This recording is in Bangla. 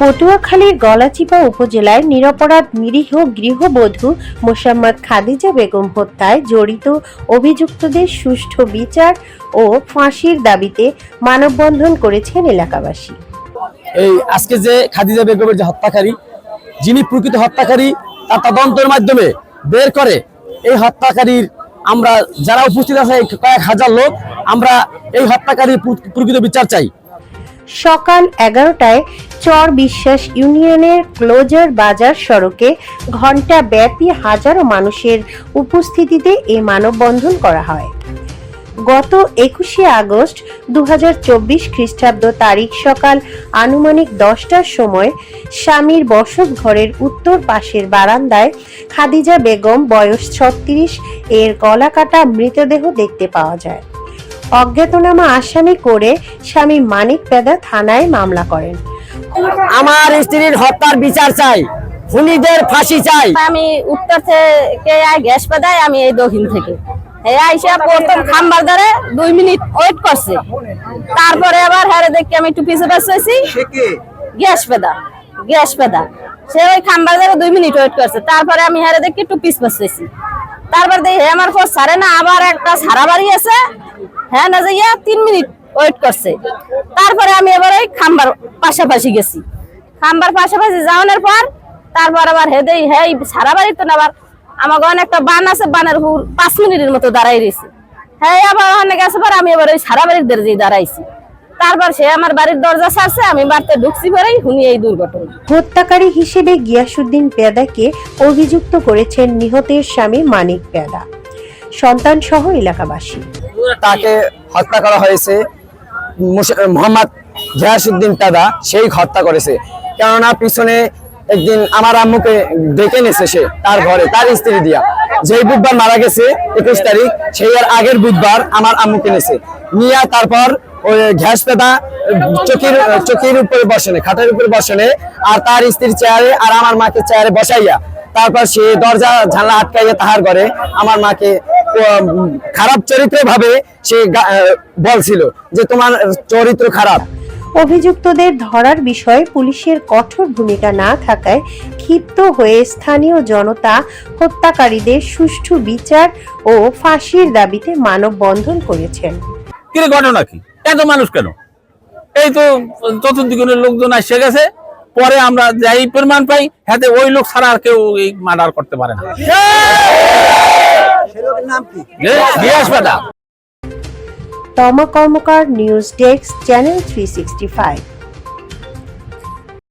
পটুয়াখালীর গলাচিপা উপজেলায় নিরপরাধ নিরীহ গৃহবধূ মোসাম্মদ খাদিজা বেগম হত্যায় জড়িত অভিযুক্তদের সুষ্ঠু বিচার ও ফাঁসির দাবিতে মানববন্ধন করেছেন এলাকাবাসী। এই আজকে যে খাদিজা বেগমের যে হত্যাকারী, যিনি প্রকৃত হত্যাকারী, তার তদন্তের মাধ্যমে বের করে এই হত্যাকারীর আমরা যারা উপস্থিত আছে, কয়েক হাজার লোক, আমরা এই হত্যাকারীর প্রকৃত বিচার চাই। সকাল এগারোটায় চর বিশ্বাস ইউনিয়নের ক্লোজার বাজার সড়কে ঘণ্টা ব্যাপী হাজারো মানুষের উপস্থিতিতে এ মানববন্ধন করা হয়। গত একুশে আগস্ট দু খ্রিস্টাব্দ তারিখ সকাল আনুমানিক দশটার সময় স্বামীর বসত ঘরের উত্তর পাশের বারান্দায় খাদিজা বেগম বয়স ছত্রিশ এর গলাকাটা মৃতদেহ দেখতে পাওয়া যায়। অজ্ঞাতনামা আসামি করে স্বামী মানিক পেদা থানায় মামলা করেন। আমার স্ত্রীর হত্যার বিচার চাই খুনিদের ফাঁসি চাই। আমি উত্তর থেকে গ্যাস পেদায় আমি এই দক্ষিণ থেকে। আইসা প্রথম খাম্বার ধরে দুই মিনিট ওয়েট করছে। তারপরে আবার হ্যারে দেখি আমি একটু পিছু পাচ্ছি গ্যাস পেদা গ্যাস পেদা সে ওই খাম্বার ধরে দুই মিনিট ওয়েট করছে। তারপরে আমি দেখি একটু পিছ পাচ্ছি তারপর দেখি আমার পর সারে না আবার একটা সারা বাড়ি আছে। হ্যাঁ না যাইয়া তিন মিনিট ওয়েট করছে। তারপরে আমি এবার ওই খাম্বার পাশাপাশি গেছি। খাম্বার পাশাপাশি যাওয়ানোর পর তারপর আবার হেদে হে সারা বাড়ি তো না আবার আমার ওখানে একটা বান আছে বানের পাঁচ মিনিটের মতো দাঁড়াই রয়েছে। হ্যাঁ আবার অনেক গেছে পর আমি এবার ওই সারা বাড়ির দরজায় দাঁড়াইছি। তারপর সে আমার বাড়ির দরজা ছাড়ছে আমি বাড়িতে ঢুকছি পরেই শুনি এই দুর্ঘটনা। হত্যাকারী হিসেবে গিয়াসুদ্দিন পেদাকে অভিযুক্ত করেছেন নিহতের স্বামী মানিক পেদা সন্তান সহ এলাকাবাসী। তাকে হত্যা করা হয়েছে মোহাম্মদ জিয়াসুদ্দিন তাদা সেই হত্যা করেছে। কেননা পিছনে একদিন আমার আম্মুকে ডেকে নেছে সে তার ঘরে, তার স্ত্রী দিয়া। যেই বুধবার মারা গেছে, একুশ তারিখ, সেই আর আগের বুধবার আমার আম্মুকে নেছে নিয়ে তারপর ওই ঘ্যাস পেদা, চকির চকির উপরে বসেনে, খাটের উপরে বসেনে, আর তার স্ত্রীর চেয়ারে আর আমার মাকে চেয়ারে বসাইয়া, তারপর সে দরজা, জানলা আটকাইয়া তাহার ঘরে আমার মাকে খারাপ চরিত্র ভাবে সে বলছিল যে তোমার চরিত্র খারাপ। অভিযুক্তদের ধরার বিষয়ে পুলিশের কঠোর ভূমিকা না থাকায় ক্ষিপ্ত হয়ে স্থানীয় জনতা হত্যাকারীদের সুষ্ঠু বিচার ও ফাঁসির দাবিতে মানববন্ধন করেছেন। কিরে ঘটনা কি? এত মানুষ কেন? এই তো চতুর্দিকের লোকজন এসে গেছে পরে আমরা যাই প্রমাণ পাই হাতে ওই লোক ছাড়া আর কেউ এই মার্ডার করতে পারে না। Toma Karmakar news desk channel three sixty five